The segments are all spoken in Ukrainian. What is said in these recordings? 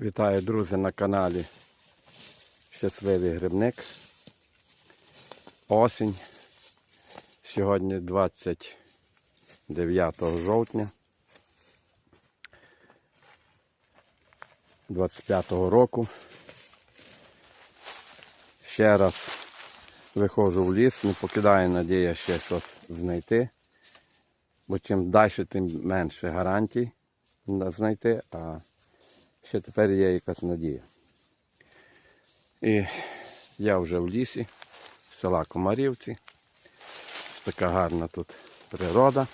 Вітаю, друзі, на каналі Щасливий Грибник. Осінь. Сьогодні 29 жовтня 25 року. Ще раз виходжу в ліс, не покидаю надія ще щось знайти. Бо чим далі, тим менше гарантій знайти, а ще тепер є якась надія. І я вже в лісі, села Комарівці. Така гарна тут природа.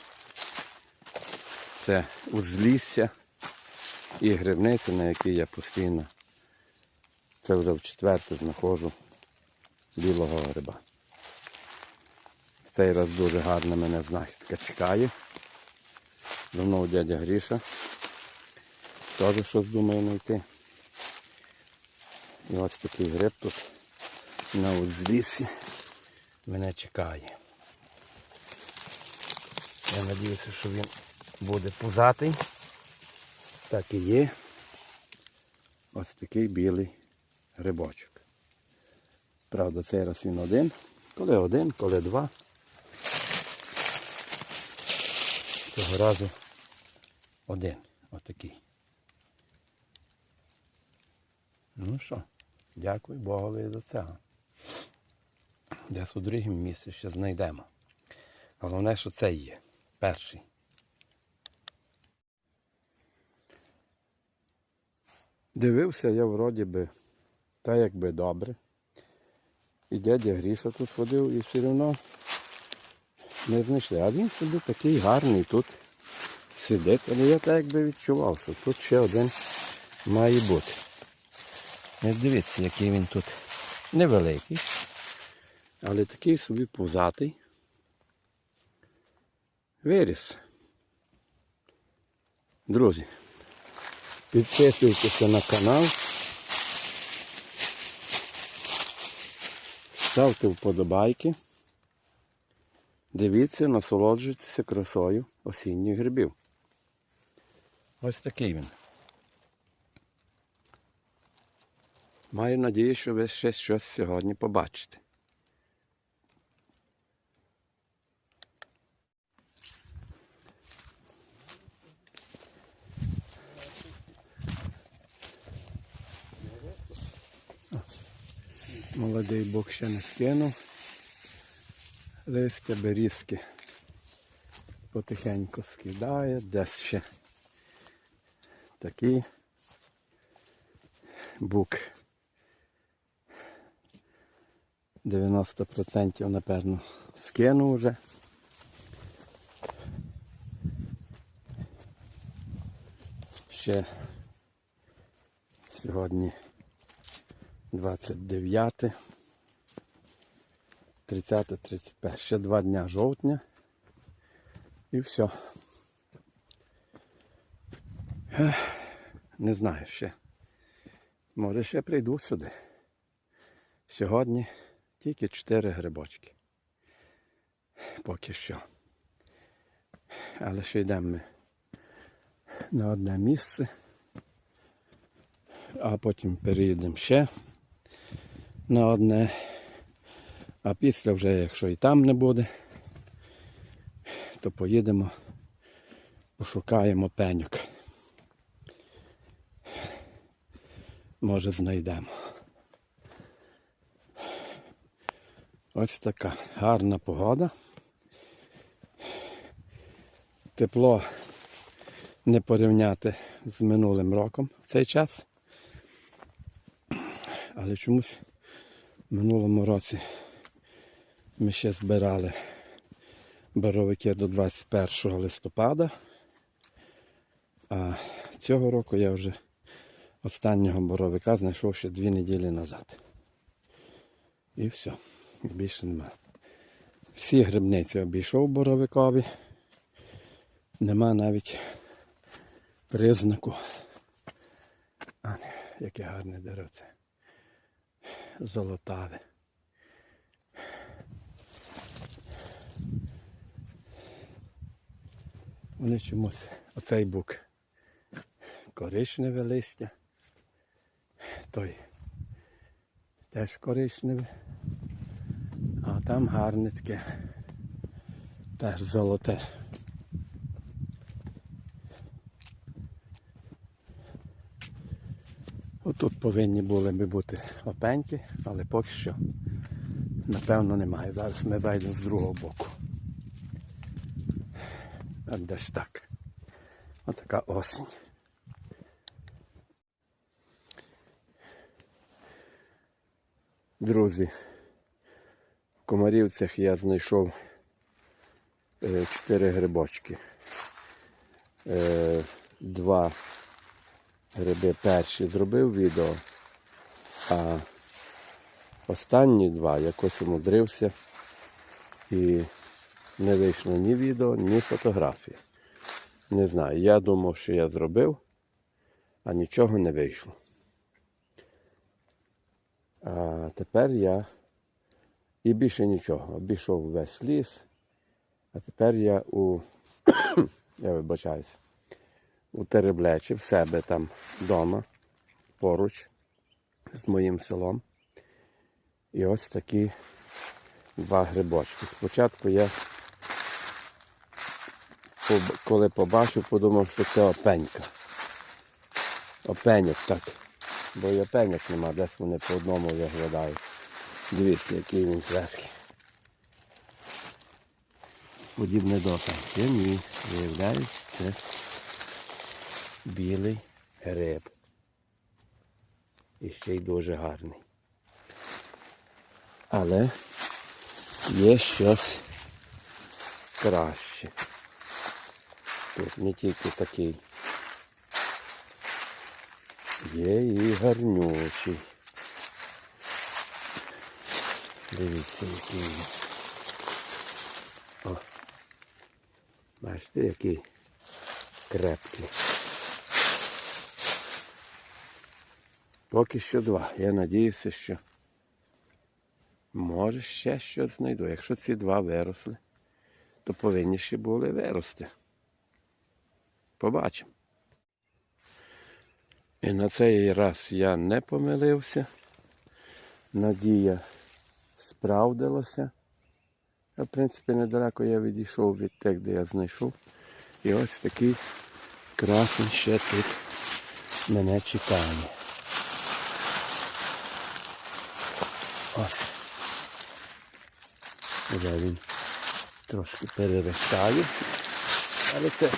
Це узлісся і грибниці, на якій я постійно. Це вже в четверте знаходжу білого гриба. Цей раз дуже гарна мене знахідка чекає. Давно у дядя Гріша. Теж щось думаю знайти. І ось такий гриб тут на узліссі мене чекає. Я сподіваюся, що він буде пузатий. Так і є. Ось такий білий грибочок. Правда, цей раз він один. Коли один, коли два. Цього разу один. Отакий. Ну що, дякую Богові за це. Десь у другому місці ще знайдемо. Головне, що це є. Перший. Дивився я вроді би та якби добре. І дядя Гріша тут ходив і все одно не знайшли. А він собі такий гарний тут сидить. Але я так якби відчував, що тут ще один має бути. Дивіться, який він тут невеликий, але такий собі пузатий. Виріс. Друзі, підписуйтеся на канал. Ставте вподобайки. Дивіться, насолоджуйтеся красою осінніх грибів. Ось такий він. Маю надію, що ви ще щось сьогодні побачите. Молодий бок ще не скинув. Листя берізки потихеньку скидає, десь ще такий бук 90% напевно скинув вже. Ще сьогодні 29, 30, 31. Ще два дня жовтня. І все. Не знаю ще. Може ще прийду сюди. Сьогодні тільки 4 грибочки. Поки що. Але ще йдемо ми на одне місце. А потім переїдемо ще на одне. А після вже, якщо і там не буде, то поїдемо, пошукаємо пеньок. Може знайдемо. Ось така гарна погода. Тепло не порівняти з минулим роком в цей час. Але чомусь в минулому році ми ще збирали боровики до 21 листопада. А цього року я вже останнього боровика знайшов ще дві неділі назад. І все, більше немає. Всі грибниці обійшов боровикові. Нема навіть признаку. А, яке гарне деревце. Золотаве. Вони чомусь оцей бук коричневе листя, той теж коричневий. А там гарне таке. Теж золоте. Отут повинні були би бути опеньки, але поки що напевно немає. Зараз ми зайдемо з другого боку. А десь так. Отака осінь. Друзі, Комарівцях я знайшов е, чотири грибочки. Е, Два гриби перші зробив відео, а останні два якось умудрився і не вийшло ні відео, ні фотографії. Не знаю, я думав, що я зробив, а нічого не вийшло. А тепер я і більше нічого. Обійшов весь ліс. А тепер я у я вибачаюсь, у Тереблечі в себе там вдома, поруч з моїм селом. І ось такі два грибочки. Спочатку я, коли побачив, подумав, що це опенька. Опеньок так. Бо і опеньок нема, десь вони по одному виглядають. Дивіться, який він зверху. Подібне до опеньки. Ні, виявляється, це білий гриб. І ще й дуже гарний. Але є щось краще. Тут не тільки такий. Є і гарнючий. Дивіться, який він. О. Бачите, який крепкий. Поки що два. Я надіюся, що може ще щось знайду. Якщо ці два виросли, то повинні ще були вирости. Побачимо. І на цей раз я не помилився. Надія справдилася. А в принципі недалеко я відійшов від тих, де я знайшов. І ось такий красень ще тут мене чекає. Ось. Вже він трошки переростає. Але це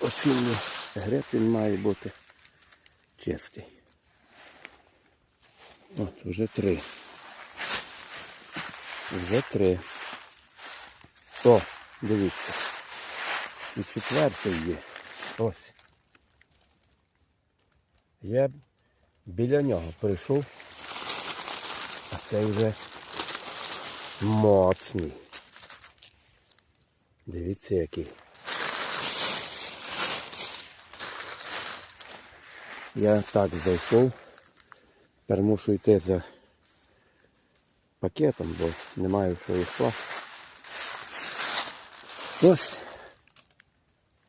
оцінний гриб, він має бути чистий. От, вже три. Вже три. О, дивіться. І четвертий є. Ось. Я біля нього прийшов, а цей вже моцний. Дивіться який. Я так зайшов. Тепер мушу йти за пакетом, бо не маю що їх класти. Ось.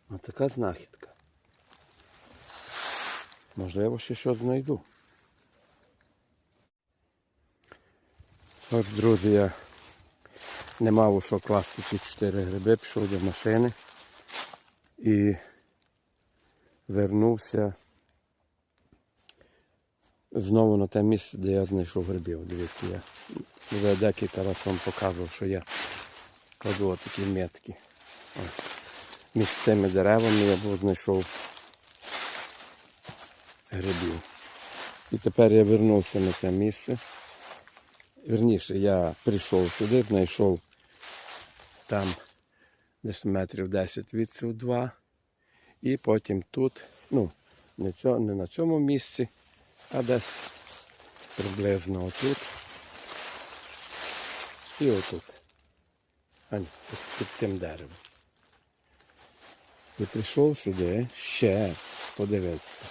Ось така знахідка. Можливо, ще щось знайду. От, друзі, я не мав у що класти ці чотири гриби, пішов до машини і вернувся знову на те місце, де я знайшов грибів. Дивіться, я вже декілька разів вам показував, що я кладу отакі метки. Між цими деревами я був знайшов грибів. І тепер я вернувся на це місце. Вірніше, я прийшов сюди, знайшов там десь метрів 10 від цього два. І потім тут, ну, не на цьому місці, а десь приблизно отут. І отут. А ні, під, під тим деревом. І прийшов сюди ще подивитися.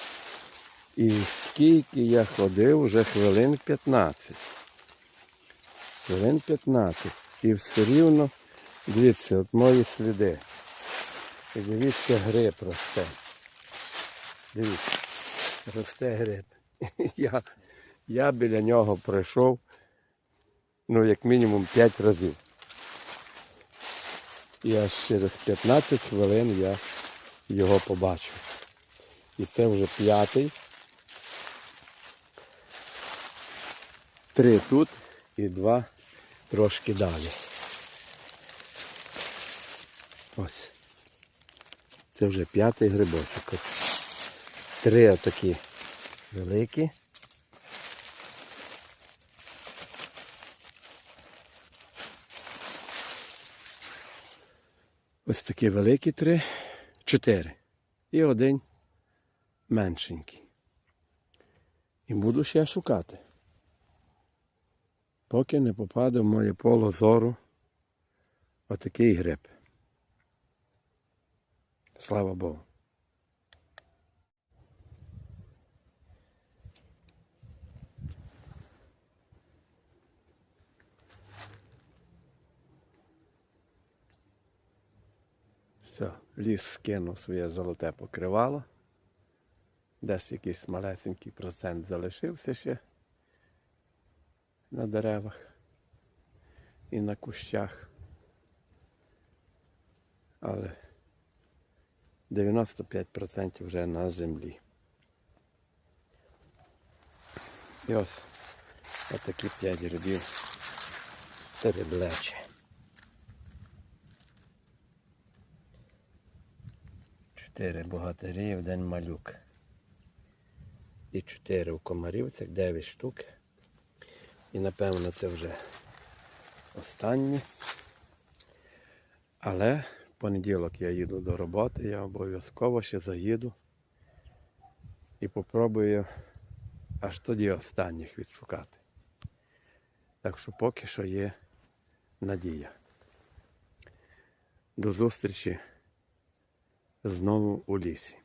І скільки я ходив, вже хвилин 15. Хвилин 15. І все рівно, дивіться, от мої сліди. І дивіться, гриб росте. Дивіться, росте гриб. Я Я біля нього пройшов, ну, як мінімум 5 разів. І аж через 15 хвилин я його побачив. І це вже п'ятий. Три тут і два трошки далі. Ось. Це вже п'ятий грибочок. Три отакі великі. Ось такі великі три, чотири. І один меншенький. І буду ще шукати. Поки не попаде в моє поле зору отакий гриб. Слава Богу. Все, ліс скинув своє золоте покривало. Десь якийсь малесенький процент залишився ще на деревах і на кущах. Але 95% вже на землі. І ось отакі 5 грибів серед лечі. 4 богатирі, один малюк. І 4 в комарівцях, 9 штук. І напевно це вже останні. Але в понеділок я їду до роботи, я обов'язково ще заїду і попробую аж тоді останніх відшукати. Так що поки що є надія. До зустрічі! Знову у лісі.